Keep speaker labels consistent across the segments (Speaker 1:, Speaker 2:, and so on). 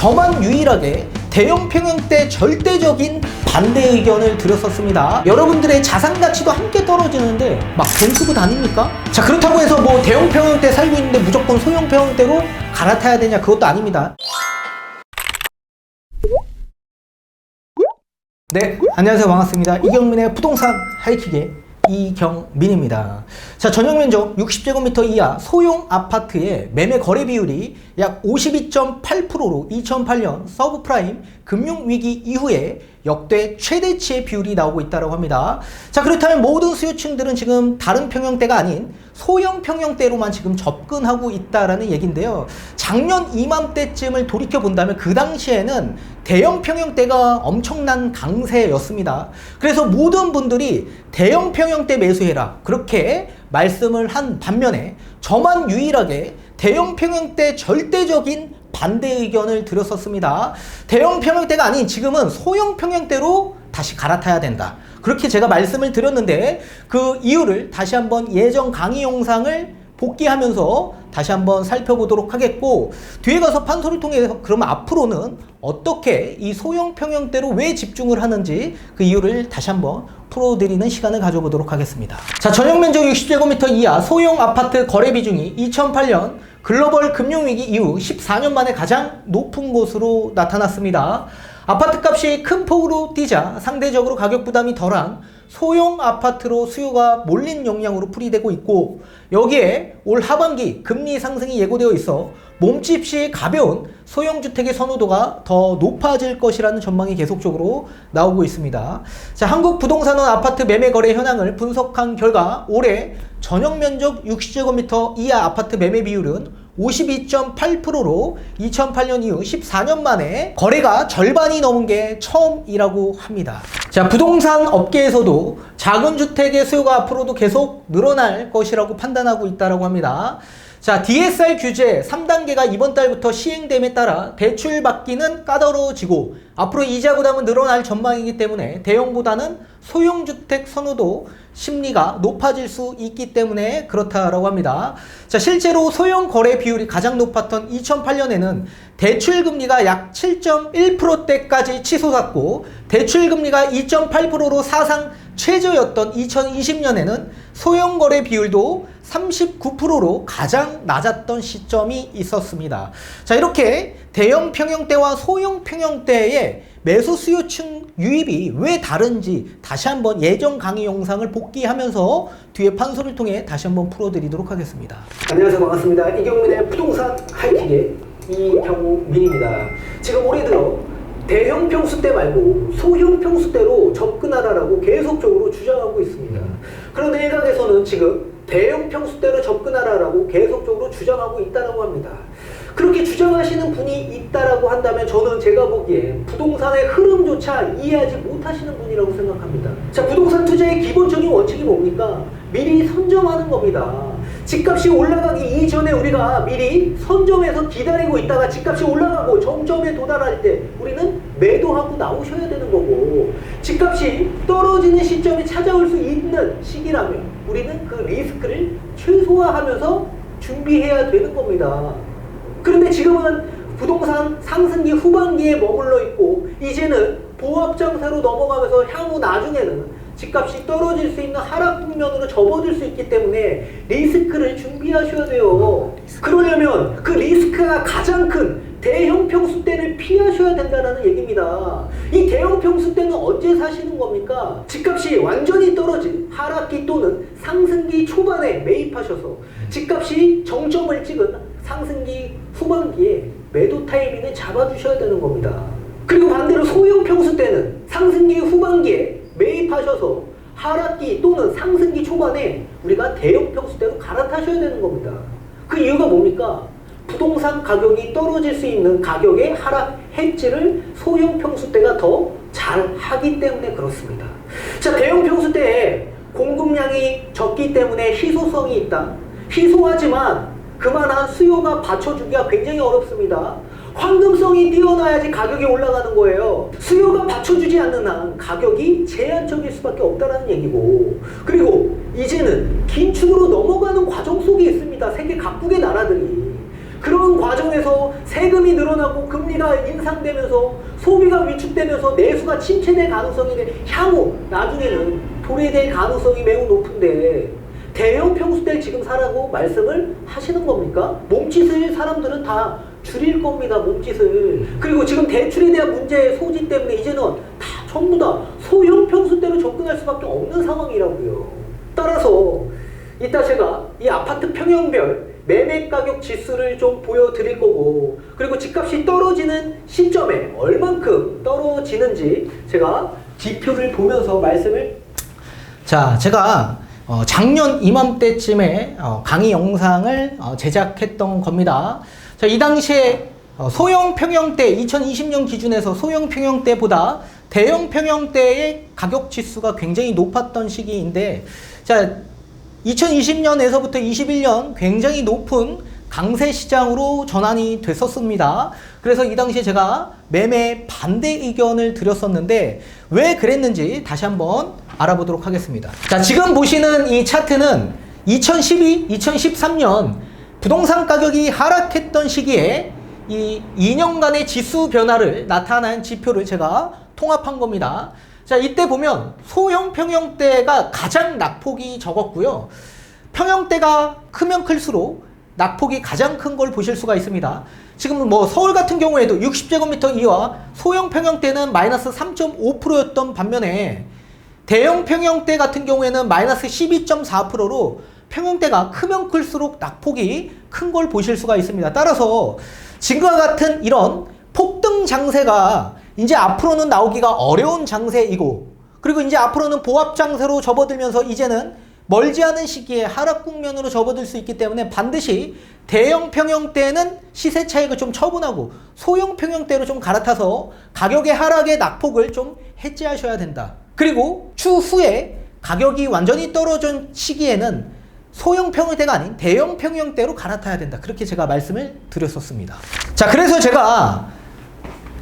Speaker 1: 저만 유일하게 대형 평형 때 절대적인 반대 의견을 드렸었습니다. 여러분들의 자산 가치도 함께 떨어지는데 막 돈 쓰고 다닙니까? 자 그렇다고 해서 뭐 대형 평형 때 살고 있는데 무조건 소형 평형 때로 갈아타야 되냐 그것도 아닙니다. 네, 안녕하세요. 반갑습니다. 이경민의 부동산 하이킥의 이경민입니다. 자, 전용 면적 60제곱미터 이하 소형 아파트의 매매 거래 비율이 약 52.8%로 2008년 서브프라임 금융위기 이후에 역대 최대치의 비율이 나오고 있다고 합니다. 자, 그렇다면 모든 수요층들은 지금 다른 평형대가 아닌 소형 평형대로만 지금 접근하고 있다라는 얘기인데요. 작년 이맘때쯤을 돌이켜 본다면 그 당시에는 대형 평형대가 엄청난 강세였습니다. 그래서 모든 분들이 대형 평형대 매수해라. 그렇게 말씀을 한 반면에 저만 유일하게 대형 평형대 절대적인 반대 의견을 드렸었습니다. 대형 평형대가 아닌 지금은 소형 평형대로 다시 갈아타야 된다. 그렇게 제가 말씀을 드렸는데 그 이유를 다시 한번 예전 강의 영상을 복귀하면서 다시 한번 살펴보도록 하겠고 뒤에 가서 판소를 통해 그러면 앞으로는 어떻게 이 소형 평형대로 왜 집중을 하는지 그 이유를 다시 한번 풀어드리는 시간을 가져보도록 하겠습니다. 자, 전용 면적 60제곱미터 이하 소형 아파트 거래 비중이 2008년 글로벌 금융위기 이후 14년 만에 가장 높은 곳으로 나타났습니다. 아파트 값이 큰 폭으로 뛰자 상대적으로 가격 부담이 덜한 소형 아파트로 수요가 몰린 영향으로 풀이되고 있고 여기에 올 하반기 금리 상승이 예고되어 있어 몸집이 가벼운 소형 주택의 선호도가 더 높아질 것이라는 전망이 계속적으로 나오고 있습니다. 자, 한국 부동산원 아파트 매매 거래 현황을 분석한 결과 올해 전용 면적 60제곱미터 이하 아파트 매매 비율은 52.8%로 2008년 이후 14년 만에 거래가 절반이 넘은 게 처음이라고 합니다. 자, 부동산 업계에서도 작은 주택의 수요가 앞으로도 계속 늘어날 것이라고 판단하고 있다고 합니다. 자, DSR 규제 3단계가 이번 달부터 시행됨에 따라 대출 받기는 까다로워지고 앞으로 이자 부담은 늘어날 전망이기 때문에 대형보다는 소형주택 선호도 심리가 높아질 수 있기 때문에 그렇다라고 합니다. 자, 실제로 소형 거래 비율이 가장 높았던 2008년에는 대출 금리가 약 7.1%대까지 치솟았고 대출 금리가 2.8%로 사상 최저였던 2020년에는 소형 거래 비율도 39%로 가장 낮았던 시점이 있었습니다. 자, 이렇게 대형 평형대와 소형 평형대의 매수 수요층 유입이 왜 다른지 다시 한번 예전 강의 영상을 복귀하면서 뒤에 판소를 통해 다시 한번 풀어드리도록 하겠습니다. 안녕하세요. 반갑습니다. 이경민의 부동산 하이킥의 이경민입니다. 지금 올해 들어 대형 평수대 말고 소형 평수대로 접근하라라고 계속적으로 주장하고 있습니다. 그런데 일각에서는 지금 대형 평수대로 접근하라라고 계속적으로 주장하고 있다고 합니다. 그렇게 주장하시는 분이 있다라고 한다면 저는 제가 보기에 부동산의 흐름조차 이해하지 못하시는 분이라고 생각합니다. 자, 부동산 투자의 기본적인 원칙이 뭡니까? 미리 선점하는 겁니다. 집값이 올라가기 이전에 우리가 미리 선점해서 기다리고 있다가 집값이 올라가고 정점에 도달할 때 우리는 매도하고 나오셔야 되는 거고 집값이 떨어지는 시점이 찾아올 수 있는 시기라면 우리는 그 리스크를 최소화하면서 준비해야 되는 겁니다. 그런데 지금은 부동산 상승기 후반기에 머물러 있고 이제는 보합 장세로 넘어가면서 향후 나중에는 집값이 떨어질 수 있는 하락 국면으로 접어들 수 있기 때문에 리스크를 준비하셔야 돼요. 그러려면 그 리스크가 가장 큰 대형 평수대를 피하셔야 된다는 얘기입니다. 이 대형 평수대는 언제 사시는 겁니까? 집값이 완전히 떨어진 하락기 또는 상승기 초반에 매입하셔서 집값이 정점을 찍은 상승기 후반기에 매도 타이밍을 잡아주셔야 되는 겁니다. 그리고 반대로 소형 평수 때는 상승기 후반기에 매입하셔서 하락기 또는 상승기 초반에 우리가 대형 평수대로 갈아타셔야 되는 겁니다. 그 이유가 뭡니까? 부동산 가격이 떨어질 수 있는 가격의 하락 해지를 소형 평수대가 더 잘 하기 때문에 그렇습니다. 자, 대형 평수대에 공급량이 적기 때문에 희소성이 있다. 희소하지만 그만한 수요가 받쳐주기가 굉장히 어렵습니다. 황금성이 뛰어나야지 가격이 올라가는 거예요. 수요가 받쳐주지 않는 한 가격이 제한적일 수밖에 없다는 얘기고 그리고 이제는 긴축으로 넘어가는 과정 속에 있습니다. 세계 각국의 나라들이 그런 과정에서 세금이 늘어나고 금리가 인상되면서 소비가 위축되면서 내수가 침체될 가능성이 돼 향후 나중에는 도래될 가능성이 매우 높은데 대형 평수대를 지금 사라고 말씀을 하시는 겁니까? 몸짓을 사람들은 다 줄일 겁니다, 몸짓을. 그리고 지금 대출에 대한 문제의 소지 때문에 이제는 다 전부 다 소형 평수대로 접근할 수밖에 없는 상황이라고요. 따라서 이따 제가 이 아파트 평형별 매매 가격 지수를 좀 보여드릴 거고 그리고 집값이 떨어지는 시점에 얼만큼 떨어지는지 제가 지표를 보면서 말씀을 자 제가 어, 작년 이맘때쯤에 어, 강의 영상을 어, 제작했던 겁니다. 자, 이 당시에 어, 소형 평형대 2020년 기준에서 소형 평형대보다 대형 평형대의 가격 지수가 굉장히 높았던 시기인데 자 2020년에서부터 21년 굉장히 높은 강세 시장으로 전환이 됐었습니다. 그래서 이 당시에 제가 매매 반대 의견을 드렸었는데 왜 그랬는지 다시 한번 알아보도록 하겠습니다. 자, 지금 보시는 이 차트는 2012, 2013년 부동산 가격이 하락했던 시기에 이 2년간의 지수 변화를 나타낸 지표를 제가 통합한 겁니다. 자, 이때 보면 소형 평형대가 가장 낙폭이 적었고요. 평형대가 크면 클수록 낙폭이 가장 큰 걸 보실 수가 있습니다. 지금 뭐 서울 같은 경우에도 60제곱미터 이하 소형 평형대는 마이너스 3.5%였던 반면에 대형 평형대 같은 경우에는 마이너스 12.4%로 평형대가 크면 클수록 낙폭이 큰 걸 보실 수가 있습니다. 따라서 지금과 같은 이런 폭등 장세가 이제 앞으로는 나오기가 어려운 장세이고 그리고 이제 앞으로는 보합 장세로 접어들면서 이제는 멀지 않은 시기에 하락 국면으로 접어들 수 있기 때문에 반드시 대형 평형대는 시세 차익을 좀 처분하고 소형 평형대로 좀 갈아타서 가격의 하락의 낙폭을 좀 해지하셔야 된다. 그리고 추후에 가격이 완전히 떨어진 시기에는 소형 평형대가 아닌 대형 평형대로 갈아타야 된다. 그렇게 제가 말씀을 드렸었습니다. 자, 그래서 제가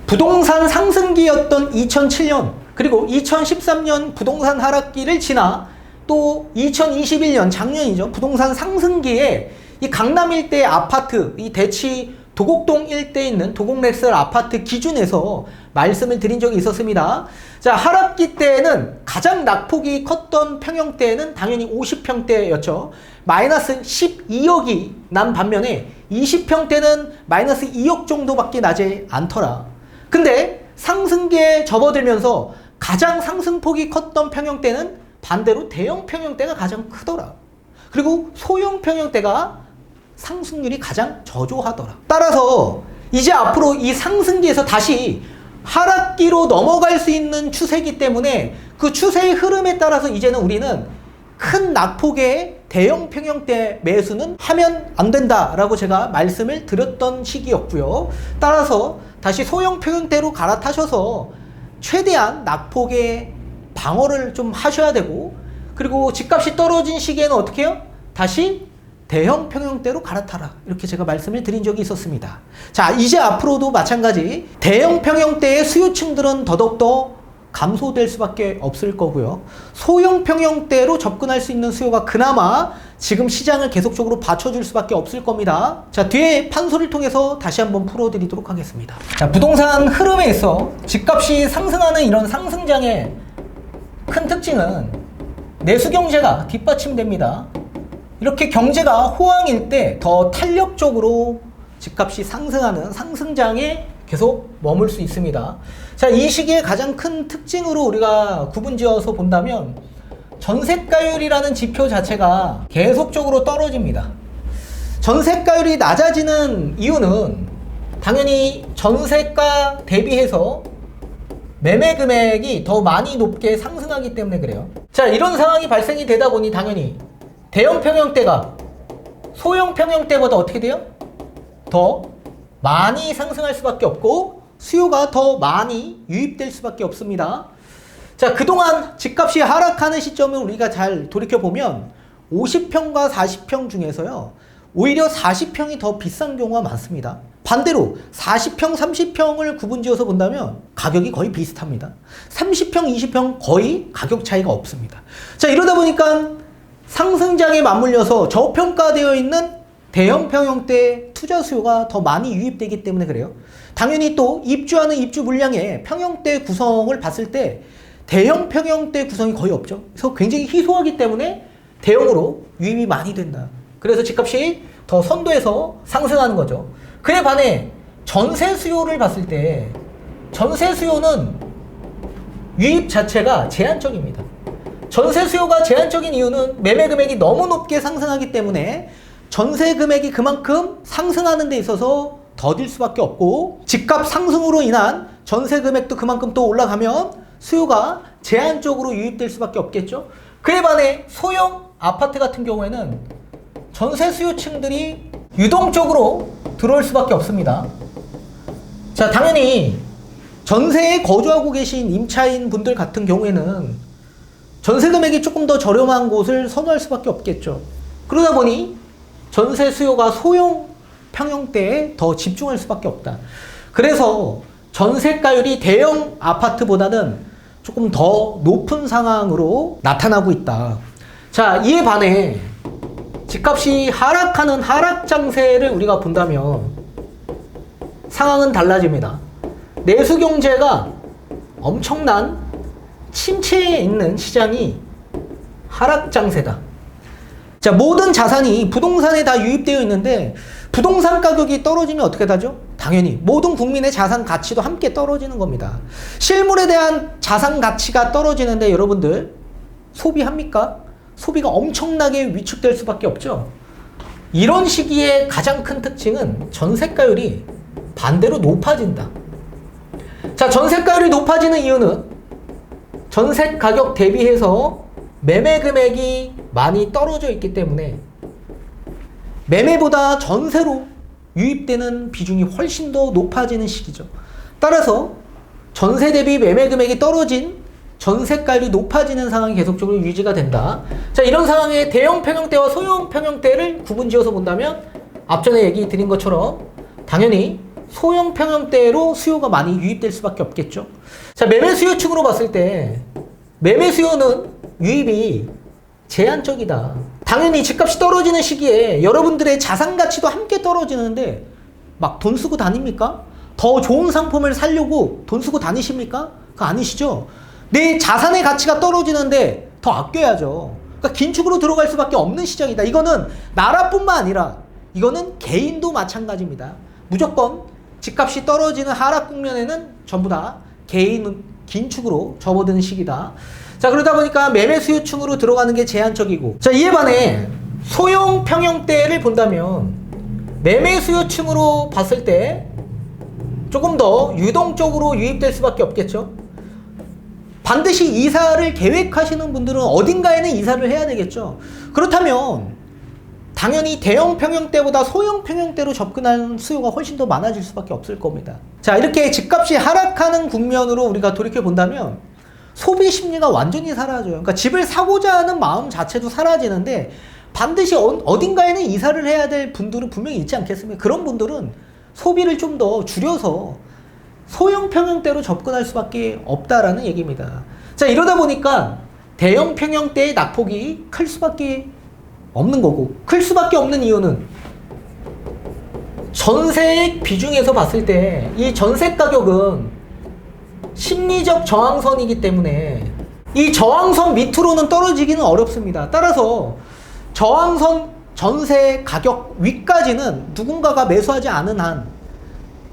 Speaker 1: 부동산 상승기였던 2007년 그리고 2013년 부동산 하락기를 지나 또 2021년 작년이죠. 부동산 상승기에 이 강남 일대 아파트, 이 대치 도곡동 일대에 있는 도곡렉설 아파트 기준에서 말씀을 드린 적이 있었습니다. 자, 하락기 때에는 가장 낙폭이 컸던 평형대는 당연히 50평대였죠. 마이너스 12억이 난 반면에 20평대는 마이너스 2억 정도밖에 나지 않더라. 근데 상승기에 접어들면서 가장 상승폭이 컸던 평형대는 반대로 대형 평형대가 가장 크더라. 그리고 소형 평형대가 상승률이 가장 저조하더라. 따라서 이제 앞으로 이 상승기에서 다시 하락기로 넘어갈 수 있는 추세이기 때문에 그 추세의 흐름에 따라서 이제는 우리는 큰 낙폭의 대형 평형대 매수는 하면 안 된다라고 제가 말씀을 드렸던 시기였고요. 따라서 다시 소형 평형대로 갈아타셔서 최대한 낙폭의 방어를 좀 하셔야 되고 그리고 집값이 떨어진 시기에는 어떻게 해요? 다시 대형 평형대로 갈아타라. 이렇게 제가 말씀을 드린 적이 있었습니다. 자, 이제 앞으로도 마찬가지 대형 평형대의 수요층들은 더더욱더 감소될 수밖에 없을 거고요. 소형 평형대로 접근할 수 있는 수요가 그나마 지금 시장을 계속적으로 받쳐줄 수밖에 없을 겁니다. 자, 뒤에 판소를 통해서 다시 한번 풀어드리도록 하겠습니다. 자, 부동산 흐름에 있어 집값이 상승하는 이런 상승장의 큰 특징은 내수 경제가 뒷받침됩니다. 이렇게 경제가 호황일 때 더 탄력적으로 집값이 상승하는 상승장에 계속 머물 수 있습니다. 자, 이 시기에 가장 큰 특징으로 우리가 구분지어서 본다면 전세가율이라는 지표 자체가 계속적으로 떨어집니다. 전세가율이 낮아지는 이유는 당연히 전세가 대비해서 매매 금액이 더 많이 높게 상승하기 때문에 그래요. 자, 이런 상황이 발생이 되다 보니 당연히 대형 평형대가 소형 평형대보다 어떻게 돼요? 더 많이 상승할 수밖에 없고 수요가 더 많이 유입될 수밖에 없습니다. 자, 그동안 집값이 하락하는 시점을 우리가 잘 돌이켜 보면 50평과 40평 중에서요. 오히려 40평이 더 비싼 경우가 많습니다. 반대로 40평, 30평을 구분지어서 본다면 가격이 거의 비슷합니다. 30평, 20평 거의 가격 차이가 없습니다. 자, 이러다 보니까 상승장에 맞물려서 저평가되어 있는 대형 평형대 투자 수요가 더 많이 유입되기 때문에 그래요. 당연히 또 입주하는 입주 물량의 평형대 구성을 봤을 때 대형 평형대 구성이 거의 없죠. 그래서 굉장히 희소하기 때문에 대형으로 유입이 많이 된다. 그래서 집값이 더 선도해서 상승하는 거죠. 그에 반해 전세 수요를 봤을 때 전세 수요는 유입 자체가 제한적입니다. 전세 수요가 제한적인 이유는 매매 금액이 너무 높게 상승하기 때문에 전세 금액이 그만큼 상승하는 데 있어서 더딜 수밖에 없고 집값 상승으로 인한 전세 금액도 그만큼 또 올라가면 수요가 제한적으로 유입될 수밖에 없겠죠. 그에 반해 소형 아파트 같은 경우에는 전세 수요층들이 유동적으로 들어올 수밖에 없습니다. 자, 당연히 전세에 거주하고 계신 임차인 분들 같은 경우에는 전세 금액이 조금 더 저렴한 곳을 선호할 수밖에 없겠죠. 그러다 보니 전세 수요가 소형 평형대에 더 집중할 수밖에 없다. 그래서 전세가율이 대형 아파트보다는 조금 더 높은 상황으로 나타나고 있다. 자, 이에 반해 집값이 하락하는 하락 장세를 우리가 본다면 상황은 달라집니다. 내수 경제가 엄청난 침체에 있는 시장이 하락 장세다. 자, 모든 자산이 부동산에 다 유입되어 있는데 부동산 가격이 떨어지면 어떻게 되죠? 당연히 모든 국민의 자산 가치도 함께 떨어지는 겁니다. 실물에 대한 자산 가치가 떨어지는데 여러분들 소비합니까? 소비가 엄청나게 위축될 수밖에 없죠. 이런 시기에 가장 큰 특징은 전세가율이 반대로 높아진다. 자, 전세가율이 높아지는 이유는 전세 가격 대비해서 매매 금액이 많이 떨어져 있기 때문에 매매보다 전세로 유입되는 비중이 훨씬 더 높아지는 시기죠. 따라서 전세 대비 매매 금액이 떨어진 전세가율이 높아지는 상황이 계속적으로 유지가 된다. 자, 이런 상황에 대형 평형대와 소형 평형대를 구분지어서 본다면 앞전에 얘기 드린 것처럼 당연히 소형 평형대로 수요가 많이 유입될 수밖에 없겠죠. 자, 매매 수요층으로 봤을 때 매매 수요는 유입이 제한적이다. 당연히 집값이 떨어지는 시기에 여러분들의 자산 가치도 함께 떨어지는데 막 돈 쓰고 다닙니까? 더 좋은 상품을 사려고 돈 쓰고 다니십니까? 그거 아니시죠? 내 자산의 가치가 떨어지는데 더 아껴야죠. 그러니까 긴축으로 들어갈 수밖에 없는 시장이다. 이거는 나라뿐만 아니라 이거는 개인도 마찬가지입니다. 무조건 집값이 떨어지는 하락 국면에는 전부 다 개인 긴축으로 접어드는 시기다. 자 그러다 보니까 매매 수요층으로 들어가는 게 제한적이고 자 이에 반해 소형 평형대를 본다면 매매 수요층으로 봤을 때 조금 더 유동적으로 유입될 수밖에 없겠죠. 반드시 이사를 계획하시는 분들은 어딘가에는 이사를 해야 되겠죠. 그렇다면 당연히 대형 평형대보다 소형 평형대로 접근하는 수요가 훨씬 더 많아질 수밖에 없을 겁니다. 자, 이렇게 집값이 하락하는 국면으로 우리가 돌이켜 본다면 소비 심리가 완전히 사라져요. 그러니까 집을 사고자 하는 마음 자체도 사라지는데 반드시 어, 딘가에는 이사를 해야 될 분들은 분명히 있지 않겠습니까? 그런 분들은 소비를 좀 더 줄여서 소형 평형대로 접근할 수밖에 없다라는 얘기입니다. 자, 이러다 보니까 대형 평형대의 낙폭이 클 수밖에 없는 거고 클 수밖에 없는 이유는 전세액 비중에서 봤을 때 이 전세 가격은 심리적 저항선이기 때문에 이 저항선 밑으로는 떨어지기는 어렵습니다. 따라서 저항선 전세 가격 위까지는 누군가가 매수하지 않은 한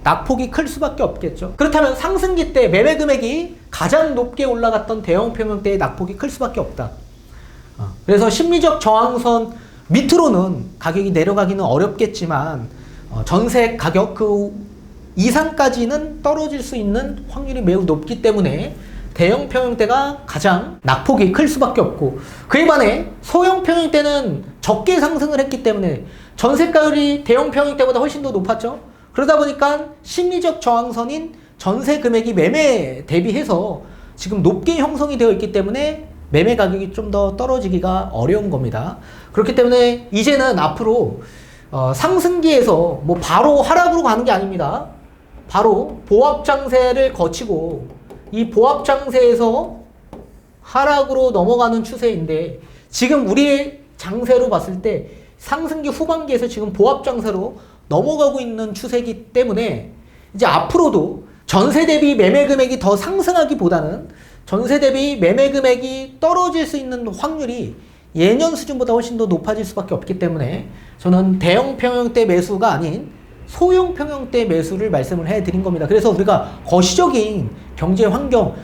Speaker 1: 낙폭이 클 수밖에 없겠죠. 그렇다면 상승기 때 매매 금액이 가장 높게 올라갔던 대형 평형대의 낙폭이 클 수밖에 없다. 어, 그래서 심리적 저항선 밑으로는 가격이 내려가기는 어렵겠지만 어, 전세 가격 그 이상까지는 떨어질 수 있는 확률이 매우 높기 때문에 대형 평형대가 가장 낙폭이 클 수밖에 없고 그에 반해 소형 평형대는 적게 상승을 했기 때문에 전세가율이 대형 평형대보다 훨씬 더 높았죠. 그러다 보니까 심리적 저항선인 전세 금액이 매매 대비해서 지금 높게 형성이 되어 있기 때문에 매매 가격이 좀 더 떨어지기가 어려운 겁니다. 그렇기 때문에 이제는 앞으로 어, 상승기에서 뭐 바로 하락으로 가는 게 아닙니다. 바로 보합 장세를 거치고 이 보합 장세에서 하락으로 넘어가는 추세인데 지금 우리의 장세로 봤을 때 상승기 후반기에서 지금 보합 장세로 넘어가고 있는 추세이기 때문에 이제 앞으로도 전세 대비 매매 금액이 더 상승하기보다는 전세 대비 매매 금액이 떨어질 수 있는 확률이 예년 수준보다 훨씬 더 높아질 수밖에 없기 때문에 저는 대형 평형대 매수가 아닌 소형 평형대 매수를 말씀을 해드린 겁니다. 그래서 우리가 거시적인 경제 환경,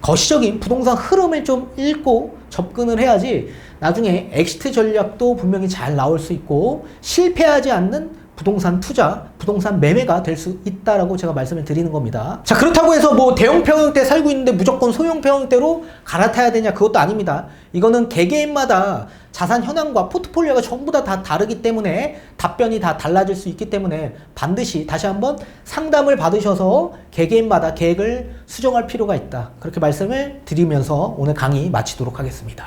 Speaker 1: 거시적인 부동산 흐름을 좀 읽고 접근을 해야지 나중에 엑시트 전략도 분명히 잘 나올 수 있고 실패하지 않는 부동산 투자, 부동산 매매가 될 수 있다라고 제가 말씀을 드리는 겁니다. 자, 그렇다고 해서 뭐 대형 평형대 살고 있는데 무조건 소형 평형대로 갈아타야 되냐? 그것도 아닙니다. 이거는 개개인마다 자산 현황과 포트폴리오가 전부 다, 다 다르기 때문에 답변이 다 달라질 수 있기 때문에 반드시 다시 한번 상담을 받으셔서 개개인마다 계획을 수정할 필요가 있다. 그렇게 말씀을 드리면서 오늘 강의 마치도록 하겠습니다.